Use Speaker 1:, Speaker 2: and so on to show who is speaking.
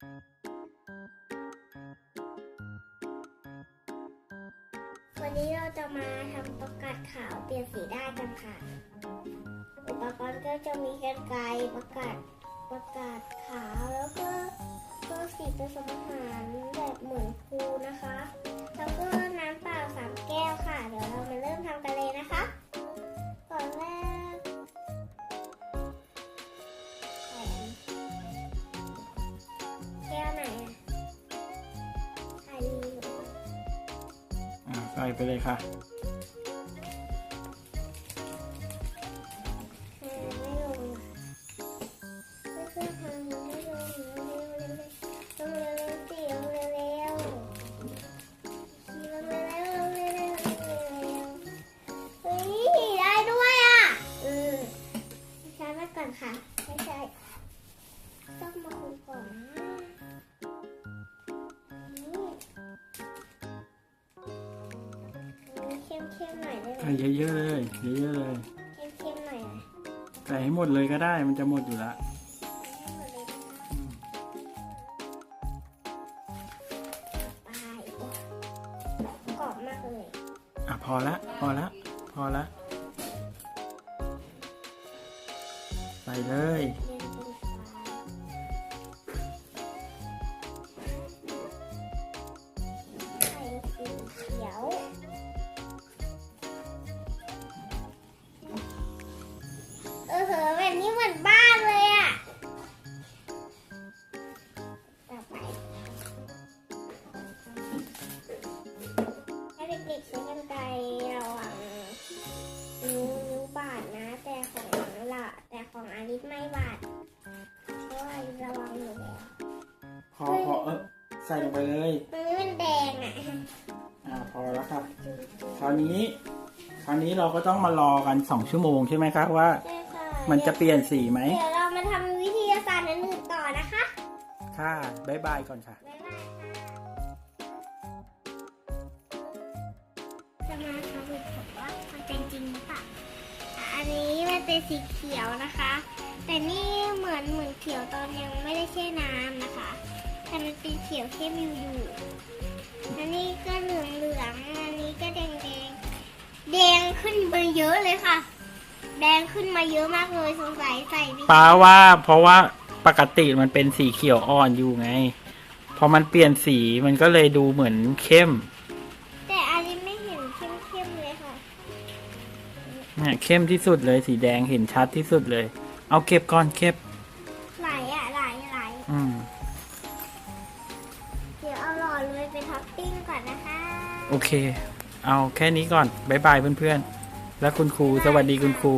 Speaker 1: วันนี้เราจะมาทำประกาศขาวเปลี่ยนสีได้กันค่ะ อุปกรณ์ก็จะมีกรรไกรประกาศประกาศขาวแล้วก็ก็สีผสมอาหารแบบเหมือนครูนะ ส่ไป
Speaker 2: เลยค่ะ
Speaker 1: ไม่ลงอะเพื่อนๆทำให้ลงเร็วๆเร็วๆลงเร็วๆสิลงเร็วๆขี่ลงเร็วๆลงเร็วๆลงเร็วๆเฮ้ยได้ด้วยอะเออใช้มาก่อนค่ะ เข้มๆหน่อยได้ไหม
Speaker 2: ใส่เยอะๆเลยเยอะๆเลย
Speaker 1: เข้มๆหน่อยนะ
Speaker 2: ใส่ให้หมดเลยก็ได้มันจะหมดอยู่ละ
Speaker 1: ให้หมดเลยนะคะ
Speaker 2: อืม
Speaker 1: ไปโอ้กรอบมากเลย
Speaker 2: อะพอละพอละพอละใส่เลย
Speaker 1: เรียน แบบนี้เหมือนบ้านเลยอะต่อไปให้เด็กๆใช้กันไกรระวังนิ้วนิ้วบาดนะ แต่ของละแต่ของอาริสไม่บาดเพราะว่าอาริสระวังอยู่แล้ว
Speaker 2: พอพอเออใส่ลงไปเลย
Speaker 1: ตรงนี้มันแดงอะ
Speaker 2: อ่าพอแล้วครับ คราวนี้ คราวนี้เราก็ต้องมารอกันสองชั่วโมงใช่ไหมครับว่า
Speaker 1: ใช่ค่ะ
Speaker 2: มันจะเปลี่ยนสีไหม
Speaker 1: เดี๋ยวเรามาทำวิทยาศาสตร์อันอื่นต่อนะคะ
Speaker 2: ค่ะ บ๊ายบายก่อนค่ะ
Speaker 1: บ๊ายบายค่ะ จะมาสรุปผลว่ามันเป็นจริงหรือเปล่าอันนี้มันเป็นสีเขียวนะคะ แต่นี่เหมือนเหมือนเขียวตอนยังไม่ได้แช่น้ำนะคะ แต่มันเป็นเขียวเข้มอยู่อยู่อันนี้ก็เหลืองเหลืองๆอันนี้ก็แดงแดงๆแดงขึ้นมาเยอะเลยค่ะ แดงขึ้นมาเยอะมากเลยสงสัยใส่ไม่
Speaker 2: ป้าว่าเพราะว่าปกติมันเป็นสีเขียวอ่อนอยู่ไง พอมันเปลี่ยนสีมันก็เลยดูเหมือนเข้ม
Speaker 1: แต่อันนี้ไม่เห็นเข้มๆเลยค่ะ
Speaker 2: เนี่ยเข้มที่สุดเลยสีแดงเห็นชัดที่สุดเลย เอาเก็บก่อนเก็บ
Speaker 1: ไหลอะไหลไหล
Speaker 2: อืม
Speaker 1: เดี๋ยวเอาหล่อเลยไปท็อปปิ้งก่อนนะคะ
Speaker 2: โอเค เอาแค่นี้ก่อน บ๊ายบายเพื่อนๆ และคุณครู สวัสดีคุณครู